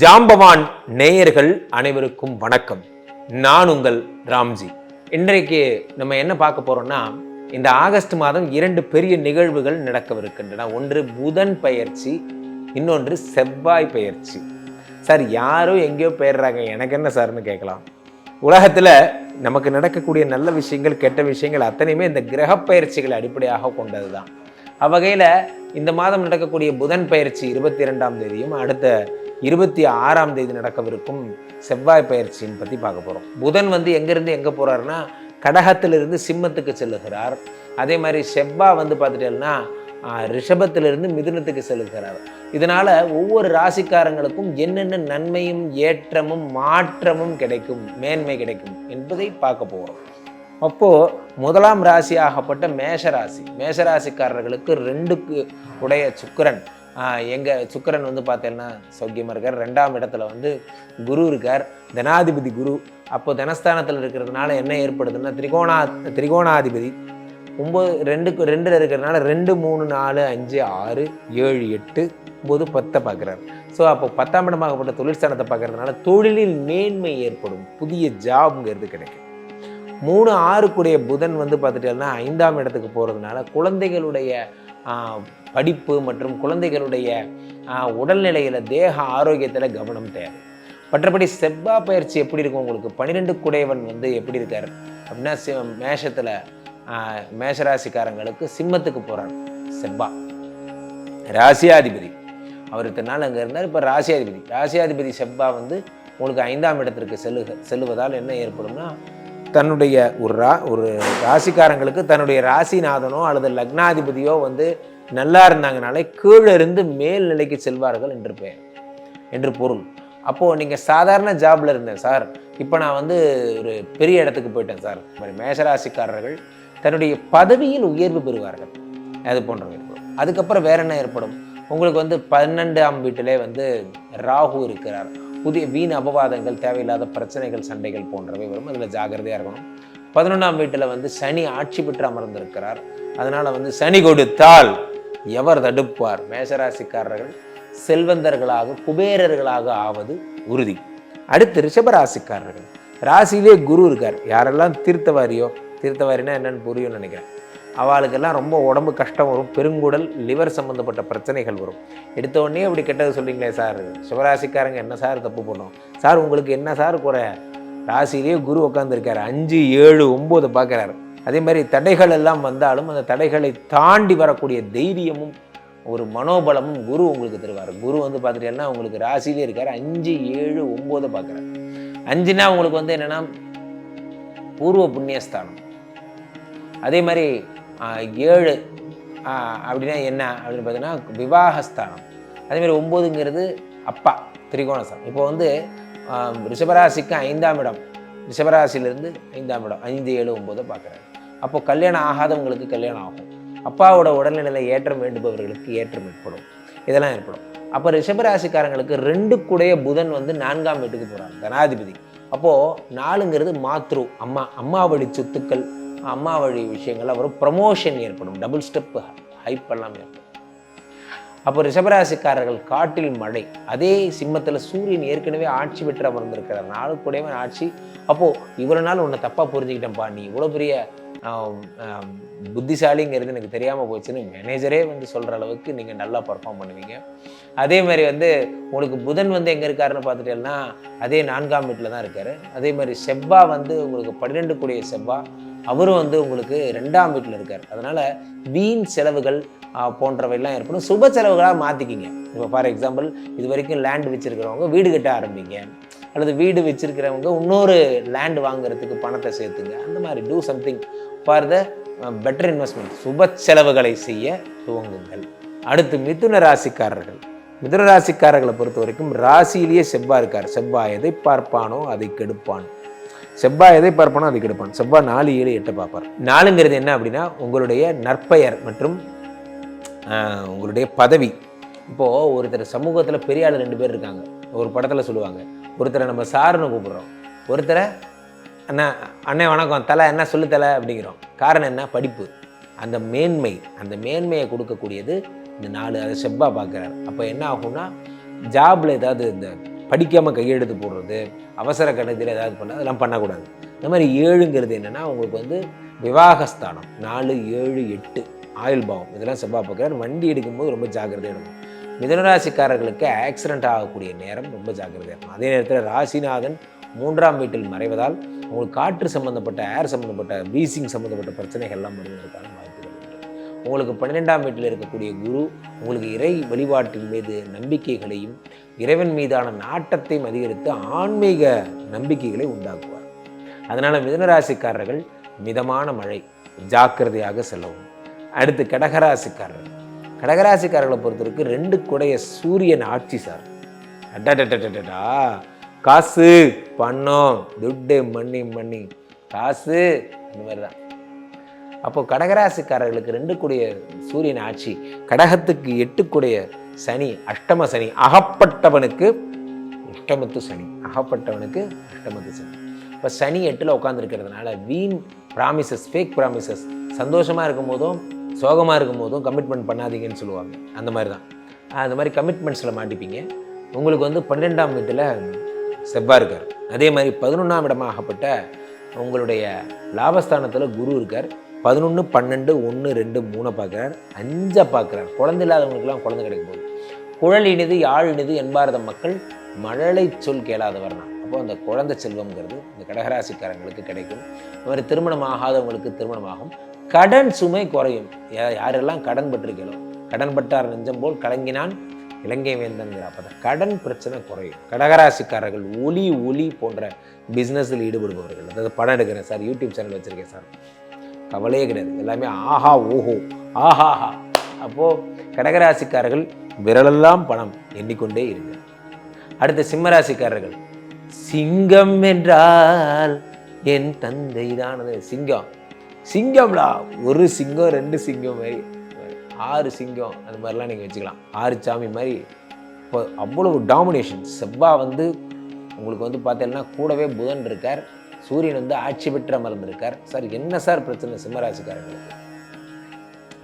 ஜாம்பவான் நேயர்கள் அனைவருக்கும் வணக்கம். நான் உங்கள் ராம்ஜி. இன்றைக்கு நம்ம என்ன பார்க்க போறோம்னா இந்த ஆகஸ்ட் மாதம் இரண்டு பெரிய நிகழ்வுகள் நடக்கவிருக்கின்றன. ஒன்று புதன் பயிற்சி இன்னொன்று செவ்வாய் பயிற்சி. சார் யாரோ எங்கேயோ போயிடுறாங்க. எனக்கு என்ன சார்னு கேட்கலாம். உலகத்தில் நமக்கு நடக்கக்கூடிய நல்ல விஷயங்கள் கெட்ட விஷயங்கள் அத்தனையுமே இந்த கிரக பயிற்சிகளை அடிப்படையாக கொண்டது தான் அவ்வகையில் இந்த மாதம் நடக்கக்கூடிய புதன் பயிற்சி இருபத்தி இரண்டாம் தேதியும் அடுத்த இருபத்தி ஆறாம் தேதி நடக்கவிருக்கும் செவ்வாய் பயிற்சியின் பற்றி பார்க்க போகிறோம் புதன் வந்து எங்கேருந்து எங்கே போகிறாருன்னா கடகத்திலிருந்து சிம்மத்துக்கு செல்லுகிறார். அதே மாதிரி செவ்வாய் வந்து பார்த்துட்டேன்னா ரிஷபத்திலிருந்து மிதுனத்துக்கு செல்லுகிறார். இதனால் ஒவ்வொரு ராசிக்காரங்களுக்கும் என்னென்ன நன்மையும் ஏற்றமும் மாற்றமும் கிடைக்கும் மேன்மை கிடைக்கும் என்பதை பார்க்க போகிறோம் அப்போது முதலாம் ராசியாகப்பட்ட மேஷராசி. மேஷராசிக்காரர்களுக்கு ரெண்டுக்கு உடைய சுக்கரன் எங்கள் சுக்கரன் சுக்கிரன் வந்து பார்த்தீங்கன்னா சௌக்கியமாக இருக்கார். ரெண்டாம் இடத்துல வந்து குரு இருக்கார். தனாதிபதி குரு. அப்போ தனஸ்தானத்தில் இருக்கிறதுனால என்ன ஏற்படுதுன்னா திரிகோணா திரிகோணாதிபதி. ஒம்பது ரெண்டுக்கு ரெண்டில் இருக்கிறதுனால ரெண்டு மூணு நாலு அஞ்சு ஆறு ஏழு எட்டு ஒம்பது பத்தை பார்க்குறாரு. ஸோ அப்போ பத்தாம் இடமாகப்பட்ட தொழிற்ஸ்தானத்தை பார்க்குறதுனால தொழிலில் மேன்மை ஏற்படும். புதிய ஜாப்ங்கிறது கிடைக்கும். மூணு ஆறுக்குடைய புதன் வந்து பார்த்துட்டேன்னா ஐந்தாம் இடத்துக்கு போகிறதுனால குழந்தைகளுடைய படிப்பு மற்றும் குழந்தைகளுடைய ஆஹ், உடல்நிலையில் தேக ஆரோக்கியத்தில் கவனம் தேவை. மற்றபடி செவ்வாய் பயிற்சி எப்படி இருக்கும் உங்களுக்கு? பன்னிரெண்டு குடையவன் வந்து எப்படி இருக்கார்? அப்படின்னா சி- மேஷத்தில் மேஷராசிக்காரங்களுக்கு சிம்மத்துக்கு போகிறார் செவ்வா. ராசியாதிபதி. அவர் இத்தனை நாள் அங்கே இருந்தார். இப்போ ராசியாதிபதி. ராசியாதிபதி செவ்வா வந்து உங்களுக்கு ஐந்தாம் இடத்திற்கு செல்லுக செல்லுவதால் என்ன ஏற்படும்னா தன்னுடைய ஒரு ரா ஒரு ராசிக்காரங்களுக்கு தன்னுடைய ராசிநாதனோ அல்லது லக்னாதிபதியோ வந்து நல்லா இருந்தாங்கனாலே கீழே இருந்து மேல் நிலைக்கு செல்வார்கள் என்று பெயர் என்று பொருள். அப்போது நீங்கள் சாதாரண ஜாப்ல இருந்தேன் சார் இப்போ நான் வந்து ஒரு பெரிய இடத்துக்கு போயிட்டேன் சார் இந்த மாதிரி மேஷராசிக்காரர்கள் தன்னுடைய பதவியில் உயர்வு பெறுவார்கள். அது போன்றவை ஏற்படும் அதுக்கப்புறம் வேற என்ன ஏற்படும்? உங்களுக்கு வந்து பன்னெண்டாம் வீட்டிலே வந்து ராகு இருக்கிறார். புதிய வீண் அபவாதங்கள் தேவையில்லாத பிரச்சனைகள் சண்டைகள் போன்றவை வரும். அதில் ஜாக்கிரதையாக இருக்கணும். பதினொன்றாம் வீட்டில் வந்து சனி ஆட்சி பெற்று அமர்ந்திருக்கிறார். அதனால் வந்து சனி கொடுத்தால் எவர் தடுப்பார்? மேஷராசிக்காரர்கள் செல்வந்தர்களாக குபேரர்களாக ஆவது உறுதி. அடுத்து ரிஷபராசிக்காரர்கள். ராசியிலே குரு இருக்கார். யாரெல்லாம் தீர்த்தவாரியோ தீர்த்தவாரினா என்னன்னு புரியும்னு நினைக்கிறேன். அவளுக்கெல்லாம் ரொம்ப உடம்பு கஷ்டம் வரும் பெருங்குடல் லிவர் சம்மந்தப்பட்ட பிரச்சனைகள் வரும். எடுத்த உடனே அப்படி கெட்டது சொல்றீங்களே சார். சிவராசிக்காரங்க என்ன சார் தப்பு பண்ணோம்? சார் உங்களுக்கு என்ன சார் குறை? ராசியிலேயே குரு உட்காந்துருக்காரு அஞ்சு ஏழு ஒம்பது பார்க்குறாரு. அதே மாதிரி தடைகள் எல்லாம் வந்தாலும் அந்த தடைகளை தாண்டி வரக்கூடிய தைரியமும் ஒரு மனோபலமும் குரு உங்களுக்கு தருவார். குரு வந்து பார்த்துட்டீங்கன்னா உங்களுக்கு ராசியிலே இருக்கார். அஞ்சு ஏழு ஒம்போதை பார்க்குறாரு. அஞ்சுனா உங்களுக்கு வந்து என்னென்னா பூர்வ புண்ணியஸ்தானம். அதே மாதிரி ஏழு அப்படின்னா என்ன அப்படின்னு பார்த்தீங்கன்னா விவாகஸ்தானம். அதே மாதிரி ஒம்போதுங்கிறது அப்பா திரிகோணஸ்தானம். இப்போ வந்து ரிஷபராசிக்கு ஐந்தாம் இடம். ரிஷபராசியிலேருந்து ஐந்தாம் இடம். ஐந்து ஏழு ஒம்போதை பார்க்குறாரு. அப்போ கல்யாணம் ஆகாதவங்களுக்கு கல்யாணம் ஆகும். அப்பாவோட உடல்நிலை ஏற்றம் வேண்டுபவர்களுக்கு ஏற்றம் ஏற்படும். இதெல்லாம் ஏற்படும். அப்போ ரிஷபராசிக்காரங்களுக்கு ரெண்டு கூடைய புதன் வந்து நான்காம் வீட்டுக்கு போகிறாங்க தனாதிபதி. அப்போது நாலுங்கிறது மாத்ரு அம்மா அம்மா வழி சொத்துக்கள் அம்மா வழி விஷயங்கள் வரும் ப்ரமோஷன் ஏற்படும். டபுள் ஸ்டெப் ஹைப் எல்லாம் ஏற்படும். அப்போ ரிஷபராசிக்காரர்கள் காட்டில் மழை. அதே சிம்மத்தில் சூரியன் ஏற்கனவே ஆட்சி பெற்று அமர்ந்திருக்கிறார். நாலு கூடவே ஆட்சி. அப்போது இவ்வளோ நாள் உன்னை தப்பாக புரிஞ்சுக்கிட்டேன்ப்பா நீ இவ்வளோ பெரிய புத்திசாலிங்கிறது எனக்கு தெரியாமல் போச்சுன்னு மேனேஜரே வந்து சொல்கிற அளவுக்கு நீங்கள் நல்லா பர்ஃபார்ம் பண்ணுவீங்க. அதே மாதிரி வந்து உங்களுக்கு புதன் வந்து எங்கே இருக்காருன்னு பார்த்துட்டேன்னா அதே நான்காம் வீட்டில் தான் இருக்காரு. அதே மாதிரி செவ்வா வந்து உங்களுக்கு பன்னிரெண்டு கூடிய செவ்வா அவரும் வந்து உங்களுக்கு ரெண்டாம் வீட்டில் இருக்கார். அதனால் வீண் செலவுகள் போன்றவையெல்லாம் ஏற்படும். சுப செலவுகளாக மாற்றிக்கிங்க இப்போ ஃபார் எக்ஸாம்பிள் இது வரைக்கும் லேண்ட் வச்சுருக்கிறவங்க வீடு கட்ட ஆரம்பிங்க. அல்லது வீடு வச்சுருக்கிறவங்க இன்னொரு லேண்ட் வாங்குறதுக்கு பணத்தை சேர்த்துங்க. அந்த மாதிரி do something for the better investment சுப செலவுகளை செய்ய துவங்குங்கள். அடுத்து மிதுன ராசிக்காரர்கள். மிதுன ராசிக்காரர்களை பொறுத்த வரைக்கும் ராசியிலேயே செவ்வாய் இருக்கார். செவ்வாய் எதை பார்ப்பானோ அதை கெடுப்பான். செவ்வாய் எதை பார்ப்பானோ அதை கெடுப்பான். செவ்வாய் நாலு ஏழு எட்டு பார்ப்பார். நாலுங்கிறது என்ன அப்படின்னா உங்களுடைய நற்பெயர் மற்றும் உங்களுடைய பதவி. இப்போது ஒருத்தர் சமூகத்தில் பெரிய ஆள் ரெண்டு பேர் இருக்காங்க. ஒரு படத்தில் சொல்லுவாங்க. ஒருத்தரை நம்ம சாருன்னு கூப்பிட்றோம். ஒருத்தரை அண்ணா அண்ணே வணக்கம். தலை என்ன சொல்லு தலை அப்படிங்கிறோம். காரணம் என்ன? படிப்பு. அந்த மேன்மை அந்த மேன்மையை கொடுக்கக்கூடியது இந்த நாலு அதை செவ்வாய் பார்க்குறாரு. அப்போ என்ன ஆகும்னா ஜாபில் ஏதாவது இந்த படிக்காமல் கையெழுத்து போடுறது அவசர கணத்தில் ஏதாவது பண்ண அதெல்லாம் பண்ணக்கூடாது. இந்த மாதிரி ஏழுங்கிறது என்னென்னா உங்களுக்கு வந்து விவாகஸ்தானம். நாலு ஏழு எட்டு ஆயுள் பாவம். இதெல்லாம் செவ்வாய் பார்க்குறாரு. வண்டி எடுக்கும்போது ரொம்ப ஜாக்கிரதையாக எடுக்கும் மிதனராசிக்காரர்களுக்கு ஆக்சிடென்ட் ஆகக்கூடிய நேரம் ரொம்ப ஜாக்கிரதையாக இருக்கும் அதே நேரத்தில் ராசிநாதன் மூன்றாம் வீட்டில் மறைவதால் உங்களுக்கு காற்று சம்மந்தப்பட்ட ஏர் சம்மந்தப்பட்ட வீசிங் சம்மந்தப்பட்ட பிரச்சனைகள்லாம் வருவதற்கான வாய்ப்புகள் உண்டு. உங்களுக்கு பன்னிரெண்டாம் வீட்டில் இருக்கக்கூடிய குரு உங்களுக்கு இறை வழிபாட்டின் மீது நம்பிக்கைகளையும் இறைவன் மீதான நாட்டத்தையும் அதிகரித்து ஆன்மீக நம்பிக்கைகளை உண்டாக்குவார். அதனால் மிதனராசிக்காரர்கள் மிதமான மழை ஜாக்கிரதையாக செல்லவும். அடுத்து கடகராசிக்காரர்கள். கடகராசிக்காரர்களை பொறுத்தவரைக்கும் ரெண்டு குடைய சூரியன் ஆட்சி சார். அடடடடடா காசு பணம் துட்டு மண்ணி மண்ணி. காசு இந்த மாதிரி தான் அப்போது கடகராசிக்காரர்களுக்கு ரெண்டு கூடிய சூரியன் ஆட்சி கடகத்துக்கு எட்டுக்குடைய சனி அஷ்டம சனி. அகப்பட்டவனுக்கு அஷ்டமத்து சனி. அகப்பட்டவனுக்கு அஷ்டமத்து சனி. இப்போ சனி எட்டில் உட்காந்துருக்கிறதுனால வீண் ப்ராமிசஸ் ஃபேக் ப்ராமிசஸ் சந்தோஷமாக இருக்கும் போதும் சோகமாக இருக்கும் போதும் கமிட்மெண்ட் பண்ணாதீங்கன்னு சொல்லுவாங்க. அந்த மாதிரி தான் அந்த மாதிரி கமிட்மெண்ட்ஸில் மாட்டிப்பீங்க. உங்களுக்கு வந்து பன்னெண்டாம் வீட்டில் செவ்வாய் இருக்கார். அதே மாதிரி பதினொன்றாம் இடமாகப்பட்ட உங்களுடைய லாபஸ்தானத்தில் குரு இருக்கார். பதினொன்று பன்னெண்டு ஒன்று ரெண்டு மூணை பார்க்குறார். அஞ்சை பார்க்குறார். குழந்தை இல்லாதவங்களுக்குலாம் குழந்தை கிடைக்கும் போது. குழல் இனிது யாழ் இனிது என்பாரத மக்கள் மழலை சொல் கேளாதவர் தான் அப்போ அந்த குழந்தை செல்வம்ங்கிறது இந்த கடகராசிக்காரங்களுக்கு கிடைக்கும். இந்த மாதிரி திருமணம் ஆகாதவங்களுக்கு திருமணமாகும். கடன் சுமை குறையும். யாரெல்லாம் கடன் பட்டிருக்கீங்களோ கடன் பட்டார் நெஞ்சம் போல் கலங்கினான் இலங்கை வேந்தன்கிற அப்போ கடன் பிரச்சனை குறையும். கடகராசிக்காரர்கள் ஒலி ஒலி போன்ற பிஸ்னஸில் ஈடுபடுபவர்கள். அதாவது படம் எடுக்கிறேன் சார் யூடியூப் சேனல் வச்சுருக்கேன் சார். கவலையே கிடையாது. எல்லாமே ஆஹா ஓஹோ ஆஹாஹா. அப்போது கடகராசிக்காரர்கள் விரலெல்லாம் பணம் எண்ணிக்கொண்டே இருங்க அடுத்த சிம்மராசிக்காரர்கள் சிங்கம் என்றால் என் தந்தை தான் சிங்கம். சிங்கம்டா ஒரு சிங்கம் ரெண்டு சிங்கம் மாதிரி. ஆறு சிங்கம் அந்த மாதிரிலாம் நீங்கள் வச்சுக்கலாம். ஆறு சாமி மாதிரி இப்போ அவ்வளவு டாமினேஷன் செவ்வாய் வந்து உங்களுக்கு வந்து பார்த்தீங்கன்னா கூடவே புதன் இருக்கார். சூரியன் வந்து ஆட்சி பெற்ற மறந்துருக்கார் சார் என்ன சார் பிரச்சனை சிம்மராசிக்காரங்களுக்கு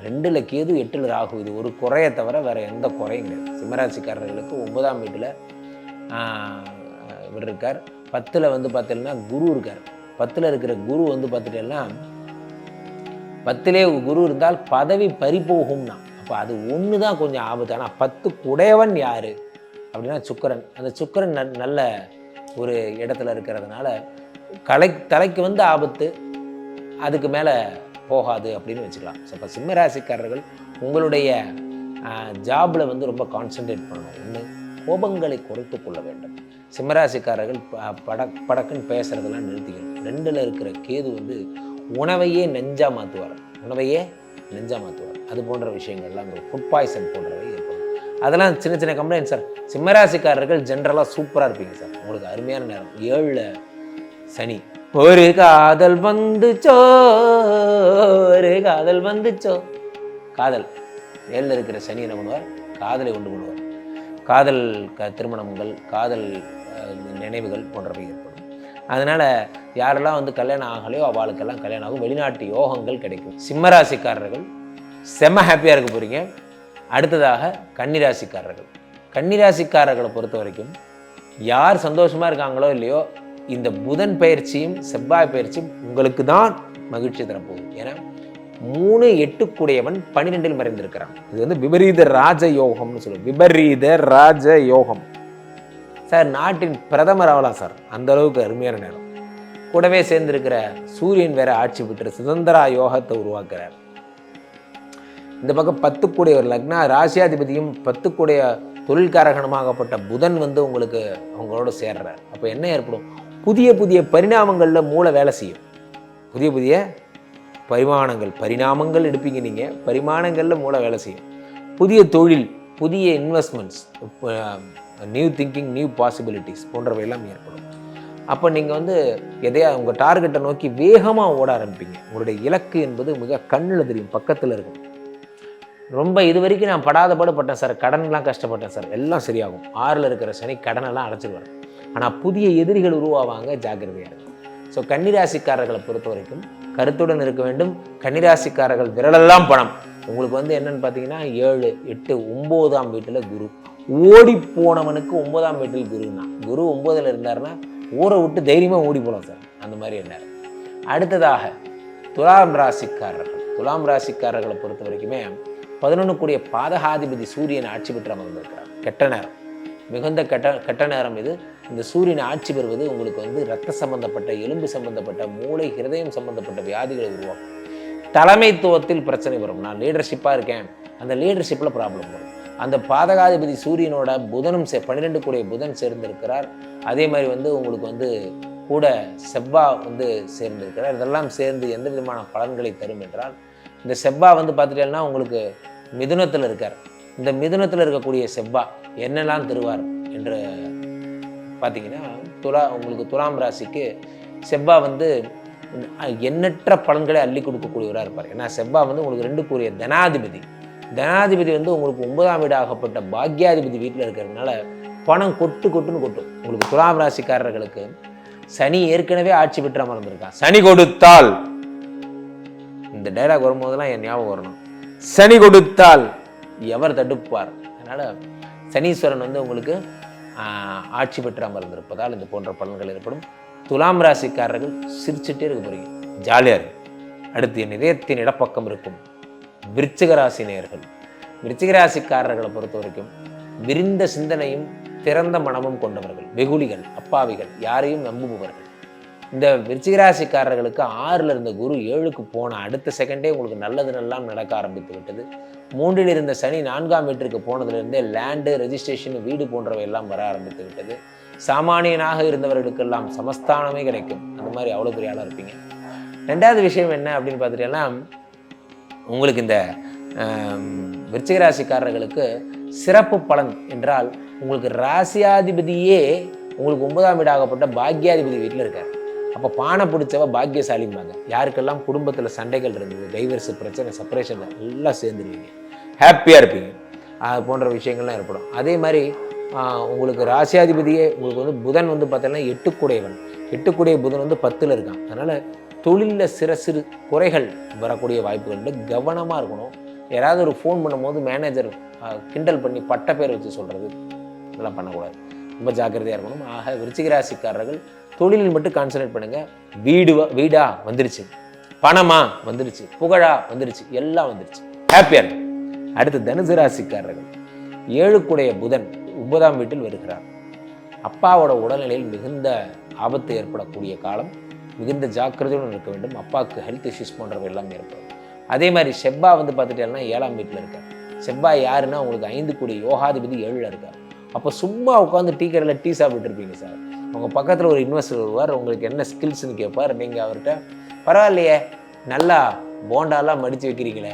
ரெண்டில் கேது எட்டில் ராகு. இது ஒரு குறையை தவிர வேற எந்த குறையும் கிடையாது. சிம்மராசிக்காரர்களுக்கு ஒன்பதாம் வீட்டில் இவர் இருக்கார். பத்தில் வந்து பார்த்தீங்கன்னா குரு இருக்கார். பத்தில் இருக்கிற குரு வந்து பார்த்துட்டீங்கன்னா பத்திலே குரு இருந்தால் பதவி பறிபோகும்னா. அப்போ அது ஒன்று தான் கொஞ்சம் ஆபத்து. ஆனால் பத்து குடையவன் யார்? அப்படின்னா சுக்கரன். அந்த சுக்கிரன் நல் நல்ல ஒரு இடத்துல இருக்கிறதுனால கலை தலைக்கு வந்து ஆபத்து. அதுக்கு மேலே போகாது அப்படின்னு வச்சுக்கலாம். ஸோ இப்போ சிம்மராசிக்காரர்கள் உங்களுடைய ஜாபில் வந்து ரொம்ப கான்சென்ட்ரேட் பண்ணணும். ஒன்று கோபங்களை குறைத்து கொள்ள வேண்டும். சிம்மராசிக்காரர்கள் ப- படக் படக்குன்னு பேசுகிறதெல்லாம் நிறுத்திக்கணும். ரெண்டில் இருக்கிற கேது வந்து உணவையே நெஞ்சா மாற்றுவார் உணவையே நெஞ்சா மாற்றுவார் அது போன்ற விஷயங்கள்லாம் உங்களுக்கு ஃபுட் பாய்சன் போன்றவை ஏற்படும் அதெல்லாம் சின்ன சின்ன கம்ப்ளைண்ட் சார் சிம்மராசிக்காரர்கள் ஜென்ரலாக சூப்பராக இருப்பீங்க சார் உங்களுக்கு அருமையான நேரம். ஏழில் சனி. ஒரு காதல் வந்துச்சோ ஒரு காதல் வந்துச்சோ காதல். ஏழில் இருக்கிற சனி என்ன பண்ணுவார்? காதலை உண்டு பண்ணுவார். காதல் க திருமணங்கள் காதல் நினைவுகள் போன்றவை ஏற்படும். அதனால் யாரெல்லாம் வந்து கல்யாணம் ஆகலையோ அவளுக்கெல்லாம் கல்யாணம் ஆகும். வெளிநாட்டு யோகங்கள் கிடைக்கும். சிம்மராசிக்காரர்கள் செம்ம ஹாப்பியாக இருக்க போகிறீங்க அடுத்ததாக கன்னிராசிக்காரர்கள். கன்னிராசிக்காரர்களை பொறுத்த வரைக்கும் யார் சந்தோஷமாக இருக்காங்களோ இல்லையோ இந்த புதன் பயிற்சியும் செவ்வாய் பயிற்சியும் உங்களுக்கு தான் மகிழ்ச்சி தரப்போகுது ஏன்னா மூணு எட்டுக்குடையவன் பன்னிரெண்டில் மறைந்திருக்கிறான். இது வந்து விபரீத ராஜ யோகம்னு சொல்லுவோம். விபரீத ராஜ யோகம் சார் நாட்டின் பிரதமர் ஆகலாம் சார். அந்த அளவுக்கு அருமையான நேரம். கூடவே சேர்ந்திருக்கிற சூரியன் வேற ஆட்சி பெற்று சுதந்திரா யோகத்தை உருவாக்குறார். இந்த பக்கம் பத்து பத்துக்குடைய ஒரு லக்னா ராசியாதிபதியும் பத்துக்குடைய தொழில்காரகணமாகப்பட்ட புதன் வந்து உங்களுக்கு அவங்களோட சேர்றார். அப்போ என்ன ஏற்படும்? புதிய புதிய பரிணாமங்களில் மூளை வேலை செய்யும். புதிய புதிய பரிமாணங்கள் பரிணாமங்கள் எடுப்பீங்க நீங்கள் பரிமாணங்களில் மூளை வேலை செய்யும். புதிய தொழில் புதிய investments new thinking new possibilities போன்றவையெல்லாம் ஏற்படும். அப்போ நீங்கள் வந்து எதையா உங்கள் டார்கெட்டை நோக்கி வேகமாக ஓட ஆரம்பிப்பீங்க. உங்களுடைய இலக்கு என்பது மிக கண்ணில் தெரியும் பக்கத்தில் இருக்கும். ரொம்ப இது வரைக்கும் நான் படாத பாடுபட்டேன் சார். கடன்லாம் கஷ்டப்பட்டேன் சார். எல்லாம் சரியாகும். ஆறில் இருக்கிற சனி கடனெல்லாம் அடைச்சிடுவார் ஆனால் புதிய எதிரிகள் உருவாவாங்க ஜாக்கிரதையாக இருக்கும் ஸோ கன்னிராசிக்காரர்களை பொறுத்த வரைக்கும் கருத்துடன் இருக்க வேண்டும். கன்னிராசிக்காரர்கள் விரலெல்லாம் பணம். உங்களுக்கு வந்து என்னன்னு பார்த்தீங்கன்னா ஏழு எட்டு ஒம்போதாம் வீட்டில் குரு. ஓடி போனவனுக்கு ஒன்பதாம் வீட்டில் குருன்னா குரு ஒன்பதில் இருந்தாருன்னா ஊரை விட்டு தைரியமாக ஓடி போகலாம் சார். அந்த மாதிரி இருந்தார். அடுத்ததாக துலாம் ராசிக்காரர்கள். துலாம் ராசிக்காரர்களை பொறுத்த வரைக்குமே பதினொன்று கூடிய பாதகாதிபதி சூரியன் ஆட்சி பெற்று அமர்ந்திருக்கிறார் கெட்ட நேரம். மிகுந்த கெட்ட கெட்ட நேரம் இது. இந்த சூரியன் ஆட்சி பெறுவது உங்களுக்கு வந்து ரத்த சம்பந்தப்பட்ட எலும்பு சம்பந்தப்பட்ட மூளை ஹிருதயம் சம்பந்தப்பட்ட வியாதிகளை உருவாக்கும். தலைமைத்துவத்தில் பிரச்சனை வரும். நான் லீடர்ஷிப்பாக இருக்கேன். அந்த லீடர்ஷிப்பில் ப்ராப்ளம் வரும். அந்த பாதகாதிபதி சூரியனோட புதனும் சே பன்னிரெண்டு கூடிய புதன் சேர்ந்திருக்கிறார். அதே மாதிரி வந்து உங்களுக்கு வந்து கூட செவ்வா வந்து சேர்ந்திருக்கிறார். இதெல்லாம் சேர்ந்து எந்த விதமான பலன்களை தரும் என்றால் இந்த செவ்வா வந்து பார்த்துட்டேன்னா உங்களுக்கு மிதுனத்தில் இருக்கார். இந்த மிதுனத்தில் இருக்கக்கூடிய செவ்வா என்னெல்லாம் தருவார் என்று பார்த்தீங்கன்னா துலா உங்களுக்கு துலாம் ராசிக்கு செவ்வா வந்து எண்ணற்ற பலன்களை அள்ளி கொடுக்கக்கூடியவராக இருப்பார். ஏன்னா செவ்வா வந்து உங்களுக்கு ரெண்டு கூறிய தனாதிபதி. தனாதிபதி வந்து உங்களுக்கு ஒன்பதாம் வீடாகப்பட்ட பாக்யாதிபதி வீட்டில் இருக்கிறதுனால பணம் கொட்டு கொட்டுன்னு கொட்டும். உங்களுக்கு துலாம் ராசிக்காரர்களுக்கு சனி ஏற்கனவே ஆட்சி பெற்று அமர்ந்திருக்கான் சனி கொடுத்தால். இந்த டைலாக் வரும்போதெல்லாம் என் ஞாபகம் வரணும். சனி கொடுத்தால். எவர் தடுப்பார்? அதனால் சனீஸ்வரன் வந்து உங்களுக்கு ஆட்சி பெற்று அமர்ந்திருப்பதால் இந்த போன்ற பலன்கள் ஏற்படும். துலாம் ராசிக்காரர்கள் சிரிச்சுட்டே இருக்க போறீங்க. ஜாலியாக இருக்கு. அடுத்து என் இதயத்தின் இடப்பக்கம் இருக்கும். விருச்சிகராசி நேர்கள் விருச்சிகராசிக்காரர்களை பொறுத்த வரைக்கும் விரிந்த சிந்தனையும் திறந்த மனமும் கொண்டவர்கள். வெகுளிகள் அப்பாவிகள் யாரையும் நம்புபவர்கள். இந்த விருச்சிகராசிக்காரர்களுக்கு ஆறில் இருந்த குரு ஏழுக்கு போன அடுத்த செகண்டே உங்களுக்கு நல்லது நல்லாம் நடக்க ஆரம்பித்து விட்டது. மூன்றில் இருந்த சனி நான்காம் வீட்டிற்கு போனதிலிருந்தே லேண்டு ரெஜிஸ்ட்ரேஷன் வீடு போன்றவை எல்லாம் வர ஆரம்பித்து விட்டது. சாமானியனாக இருந்தவர்களுக்கெல்லாம் சமஸ்தானமே கிடைக்கும். அந்த மாதிரி அவ்வளோ பெரிய ஆளாக இருப்பீங்க. ரெண்டாவது விஷயம் என்ன அப்படின்னு பார்த்துட்டீங்கன்னா உங்களுக்கு இந்த ஆம், விருச்சிக ராசிக்காரர்களுக்கு சிறப்பு பலன் என்றால் உங்களுக்கு ராசியாதிபதியே உங்களுக்கு ஒன்பதாம் வீடாகப்பட்ட பாக்யாதிபதி வீட்டில் இருக்கார். அப்போ பானை பிடிச்சவ பாக்கியசாலிம்பாங்க. யாருக்கெல்லாம் குடும்பத்தில் சண்டைகள் இருந்தது டைவர்ஸ் பிரச்சனை செப்பரேஷன் எல்லாம் சேர்ந்துருவீங்க. ஹாப்பியாக இருப்பீங்க. அது போன்ற விஷயங்கள்லாம் ஏற்படும். அதே மாதிரி உங்களுக்கு ராசியாதிபதியே உங்களுக்கு வந்து புதன் வந்து பார்த்தீங்கன்னா எட்டுக்குடையவன். எட்டுக்குடைய புதன் வந்து பத்தில் இருக்கான். அதனால் தொழிலில் சிறு சிறு குறைகள் வரக்கூடிய வாய்ப்புகள் உண்டு. கவனமாக இருக்கணும். யாராவது ஒரு ஃபோன் பண்ணும்போது மேனேஜர் கிண்டல் பண்ணி பட்ட பேர் வச்சு சொல்கிறது இதெல்லாம் பண்ணக்கூடாது. ரொம்ப ஜாக்கிரதையாக இருக்கணும். ஆக விருச்சிகராசிக்காரர்கள் தொழிலில் மட்டும் கான்சன்ட்ரேட் பண்ணுங்கள் வீடு வீடா வந்துருச்சு. பணமா வந்துருச்சு. புகழா வந்துருச்சு. எல்லாம் வந்துருச்சு. ஹாப்பியாக இருக்கும் அடுத்து தனுசு ராசிக்காரர்கள். ஏழுக்குடைய புதன் ஒன்பதாம் வீட்டில் வருகிறார். அப்பாவோட உடல்நிலையில் மிகுந்த ஆபத்து ஏற்படக்கூடிய காலம். மிகுந்த ஜாக்கிரதையுடன் இருக்க வேண்டும். அப்பாவுக்கு ஹெல்த் இஷ்யூஸ் போன்றவை எல்லாம் ஏற்படும் அதே மாதிரி செவ்வா வந்து பார்த்துட்டேன்னா ஏழாம் வீட்டில் இருக்கார். செவ்வாய் யாருன்னா உங்களுக்கு ஐந்து கூடிய யோகாதிபதி ஏழில் இருக்கார். அப்போ சும்மா உட்காந்து டீ கடையில் டீ சாப்பிட்டு இருப்பீங்க சார். உங்கள் பக்கத்தில் ஒரு இன்வெஸ்டர் வருவார். உங்களுக்கு என்ன ஸ்கில்ஸ்னு கேட்பார். நீங்கள் அவர்கிட்ட பரவாயில்லையே நல்லா போண்டாலாம் மடித்து வைக்கிறீங்களே.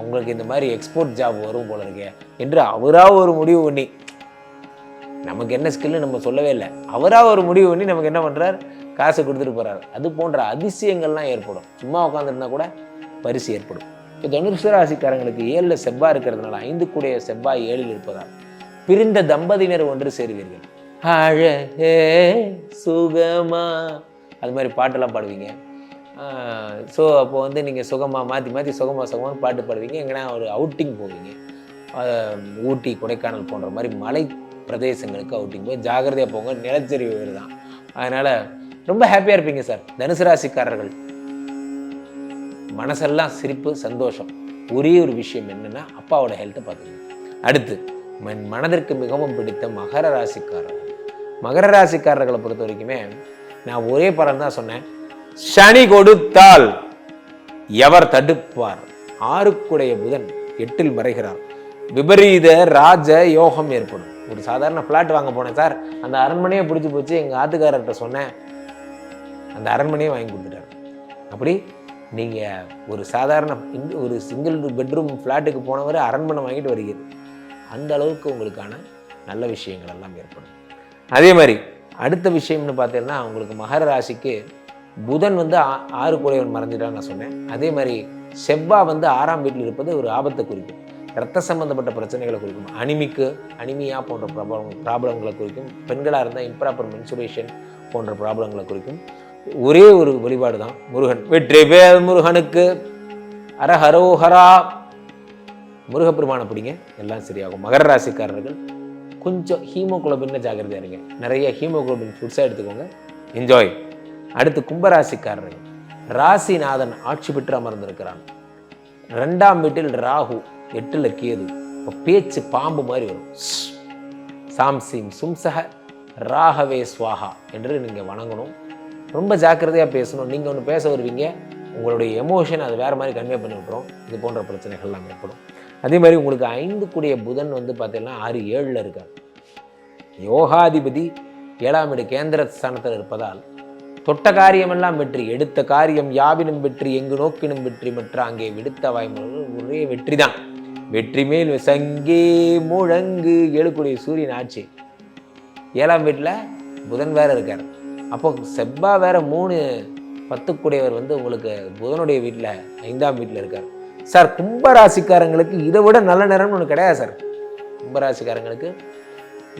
உங்களுக்கு இந்த மாதிரி எக்ஸ்போர்ட் ஜாப் வரும் போல இருக்கே என்று அவராக ஒரு முடிவு பண்ணி நமக்கு என்ன ஸ்கில்னு நம்ம சொல்லவே இல்லை. அவராக ஒரு முடிவு பண்ணி நமக்கு என்ன பண்ணுறார் காசு கொடுத்துட்டு போகிறாரு அது போன்ற அதிசயங்கள்லாம் ஏற்படும். சும்மா உட்காந்துருந்தா கூட பரிசு ஏற்படும். இப்போ தனுசு ராசிக்காரங்களுக்கு ஏழில் செவ்வாய் இருக்கிறதுனால ஐந்து கூடிய செவ்வாய் ஏழில் இருப்பதால் பிரிந்த தம்பதியினர் ஒன்று சேருவீர்கள். அழகே சுகமா. அது மாதிரி பாட்டெல்லாம் பாடுவீங்க. ஸோ அப்போ வந்து நீங்கள் சுகமாக மாற்றி மாற்றி சுகமாக சுகமாக பாட்டு பாடுவீங்க. எங்கன்னா ஒரு அவுட்டிங் போவீங்க. ஊட்டி கொடைக்கானல் போன்ற மாதிரி மலை பிரதேசங்களுக்கு அவுட்டிங் போய் ஜாகிரதையாக போங்க. நிலச்சரிவு தான் அதனால் ரொம்ப ஹாப்பியாக இருப்பீங்க சார் தனுசு ராசிக்காரர்கள். மனசெல்லாம் சிரிப்பு சந்தோஷம். ஒரே ஒரு விஷயம் என்னன்னா அப்பாவோட ஹெல்த்தை பார்த்துக்கணும் அடுத்து என் மனதிற்கு மிகவும் பிடித்த மகர ராசிக்காரர்கள். மகர ராசிக்காரர்களை பொறுத்த வரைக்குமே நான் ஒரே பலன் தான் சொன்னேன். சனி கொடுத்தால் எவர் தடுப்பார்? ஆறுக்குடைய புதன் எட்டில் மறைகிறார். விபரீத ராஜ யோகம் ஏற்படும். ஒரு சாதாரண ஃப்ளாட் வாங்க போனேன் சார் அந்த அரண்மனையை பிடிச்சி போச்சு. எங்கள் ஆத்துக்காரர்கிட்ட சொன்னேன் அந்த அரண்மனையை வாங்கி கொடுத்துட்டாரு. அப்படி நீங்கள் ஒரு சாதாரண ஒரு சிங்கிள் பெட்ரூம் ஃப்ளாட்டுக்கு போனவர் அரண்மனை வாங்கிட்டு வருகிறது அந்த அளவுக்கு உங்களுக்கான நல்ல விஷயங்கள் எல்லாம் ஏற்படும். அதே மாதிரி அடுத்த விஷயம்னு பார்த்தீங்கன்னா உங்களுக்கு மகர ராசிக்கு புதன் வந்து ஆ- ஆறு குறைவன் மறைஞ்சிட்டான்னு நான் சொன்னேன். அதே மாதிரி செவ்வாய் வந்து ஆறாம் வீட்டில் இருப்பது ஒரு ஆபத்தை குறிக்கும். ரத்த சம்பந்தப்பட்ட பிரச்சனைகளை குறிக்கும். அனிமிக்கு அனிமியா போன்ற ப்ராப்ளம் ப்ராப்ளங்களை குறிக்கும். பெண்களாக இருந்தால் இம்ப்ராப்பர் மென்சுரேஷன் போன்ற ப்ராப்ளங்களை குறிக்கும். ஒரே ஒரு வழிபாடு தான் முருகன். வெற்றிவேல் முருகனுக்கு. அரஹரோஹரா. முருகப்பெருமானை பிடிங்க. எல்லாம் சரியாகும். மகர ராசிக்காரர்கள் கொஞ்சம் ஹீமோகுளோபின் ஜாக்கிரதையா இருங்க. நிறைய ஹீமோகுளோபின் ஃபுட்ஸாக எடுத்துக்கோங்க. என்ஜாய் அடுத்து கும்பராசிக்காரர்கள் ராசிநாதன் ஆட்சி பெற்று அமர்ந்திருக்கிறான். ரெண்டாம் வீட்டில் ராகு எட்டுல கேது. இப்போ பேச்சு பாம்பு மாதிரி வரும். ஸ். சாம்சிம் சும்சக. ராகவே ஸ்வாஹா என்று நீங்கள் வணங்கணும். ரொம்ப ஜாக்கிரதையாக பேசணும். நீங்கள் ஒன்று பேச வருவீங்க. உங்களுடைய எமோஷன் அது வேறு மாதிரி கன்வே பண்ணி விட்டுரும். இது போன்ற பிரச்சனைகள்லாம் ஏற்படும். அதே மாதிரி உங்களுக்கு ஐந்து கூடிய புதன் வந்து பார்த்தீங்கன்னா ஆறு ஏழில் இருக்கார். யோகாதிபதி ஏழாம் இட கேந்திர ஸ்தானத்தில் இருப்பதால் தொட்ட காரியமெல்லாம் வெற்றி எடுத்த காரியம் யாவினும் வெற்றி எங்கு நோக்கினும் வெற்றி மற்ற அங்கே விடுத்த வாய்மொழி ஒரே வெற்றி தான். வெற்றி மேல் சங்கே முழங்கு ஏழுக்குடைய சூரியன் ஆட்சி. ஏழாம் வீட்டில் புதன் வேற இருக்கார். அப்போ செவ்வாய் வேற மூணு பத்துக்குடையவர் வந்து உங்களுக்கு புதனுடைய வீட்டில் ஐந்தாம் வீட்டில் இருக்கார். சார் கும்பராசிக்காரங்களுக்கு இதை விட நல்ல நேரம்னு ஒன்று கிடையாது சார். கும்பராசிக்காரங்களுக்கு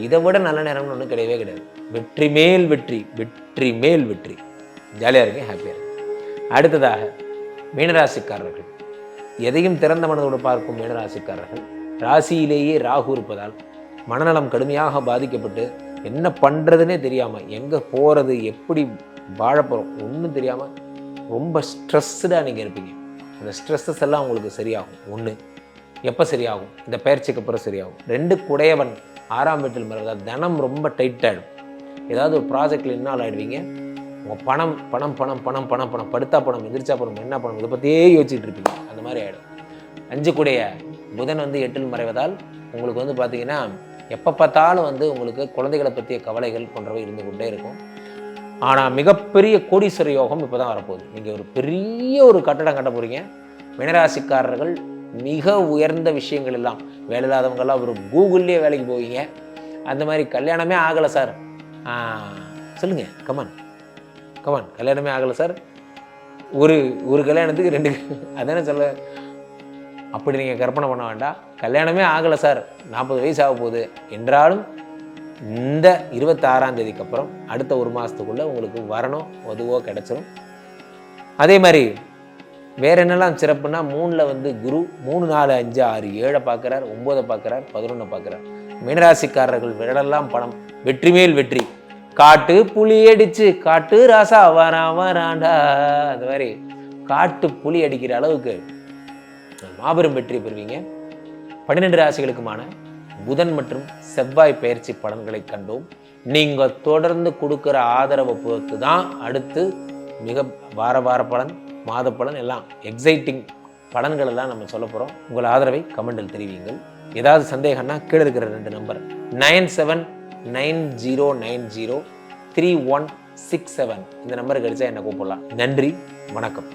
இதை விட நல்ல நேரம்னு ஒன்று கிடையவே கிடையாது. வெற்றி மேல் வெற்றி வெற்றி மேல் வெற்றி. ஜாலியாக இருக்கேன் ஹாப்பியாக இருக்கேன் அடுத்ததாக மீனராசிக்காரர்கள். எதையும் திறந்த மனதோடு பார்க்கும் மீனராசிக்காரர்கள். ராசியிலேயே ராகு இருப்பதால் மனநலம் கடுமையாக பாதிக்கப்பட்டு என்ன பண்ணுறதுனே தெரியாமல் எங்கே போகிறது எப்படி வாழ போகிறோம் ஒன்றும் தெரியாமல் ரொம்ப ஸ்ட்ரெஸ்ஸுடாக நீங்கள் இருப்பீங்க. அந்த ஸ்ட்ரெஸ்ஸஸ் எல்லாம் உங்களுக்கு சரியாகும். ஒன்று எப்போ சரியாகும்? இந்த பயிற்சிக்கு அப்புறம் சரியாகும். ரெண்டு குடையவன் ஆறாம் வீட்டில் மறந்தா தனம் ரொம்ப டைட் ஆகிடும் ஏதாவது ஒரு ப்ராஜெக்டில் இன்வால்வ் ஆகிடுவீங்க உங்கள் பணம் பணம் பணம் பணம் பணம் பணம் படுத்தா பணம் எதிர்ச்சா பணம் என்ன பணம் இதை பற்றியே யோசிச்சுட்டு இருப்பீங்க. அந்த மாதிரி ஆகிடும் அஞ்சு கூடைய புதன் வந்து எட்டில் மறைவதால் உங்களுக்கு வந்து பார்த்தீங்கன்னா எப்போ பார்த்தாலும் வந்து உங்களுக்கு குழந்தைகளை பற்றிய கவலைகள் போன்றவை இருந்து கொண்டே இருக்கும். ஆனால் மிகப்பெரிய கோடீஸ்வர யோகம் இப்போ தான் வரப்போகுது. நீங்கள் ஒரு பெரிய ஒரு கட்டடம் கட்ட போகிறீங்க மினராசிக்காரர்கள் மிக உயர்ந்த விஷயங்கள் எல்லாம். வேலை இல்லாதவங்கெல்லாம் ஒரு கூகுள்லேயே வேலைக்கு போவீங்க. அந்த மாதிரி கல்யாணமே ஆகலை சார் சொல்லுங்கள் கமான் கமான் கல்யாணமே ஆகலை சார் ஒரு ஒரு கல்யாணத்துக்கு ரெண்டு அதானே சொல்ல அப்படி நீங்கள் கற்பனை பண்ண வேண்டாம். கல்யாணமே ஆகலை சார். நாற்பது வயசு ஆக போகுது. என்றாலும் இந்த இருபத்தாறாம் தேதிக்கு அப்புறம் அடுத்த ஒரு மாதத்துக்குள்ளே உங்களுக்கு வரணும் அதுவோ கிடச்சிரும். அதே மாதிரி வேற என்னெல்லாம் சிறப்புனா மூணில் வந்து குரு மூணு நாலு அஞ்சு ஆறு ஏழை பார்க்குறார் ஒம்போதை பார்க்குறார் பதினொன்று பார்க்குறார் மீனராசிக்காரர்கள் விரலெல்லாம் பணம். வெற்றி மேல் வெற்றி. காட்டு புலி அடிச்சு காட்டு ராசா வரா வராண்டா அந்த மாதிரி காட்டு புலி அடிக்கிற அளவுக்கு மாபெரும் வெற்றி பெறுவீங்க. பன்னிரெண்டு ராசிகளுக்குமான புதன் மற்றும் செவ்வாய் பயிற்சி பலன்களை கண்டோம். நீங்கள் தொடர்ந்து கொடுக்குற ஆதரவை பொறுத்து தான் அடுத்து மிக வார வார பலன் மாத பலன் எல்லாம் எக்ஸைட்டிங் பலன்கள் எல்லாம் நம்ம சொல்ல போகிறோம் உங்கள் ஆதரவை கமெண்டில் தெரிவிங்கள் ஏதாவது சந்தேகம்னா கீழே இருக்கிற ரெண்டு number nine seven nine zero nine zero three one six seven இந்த நம்பருக்கு அடிச்சா என்னை கூப்பிடலாம்? நன்றி வணக்கம்.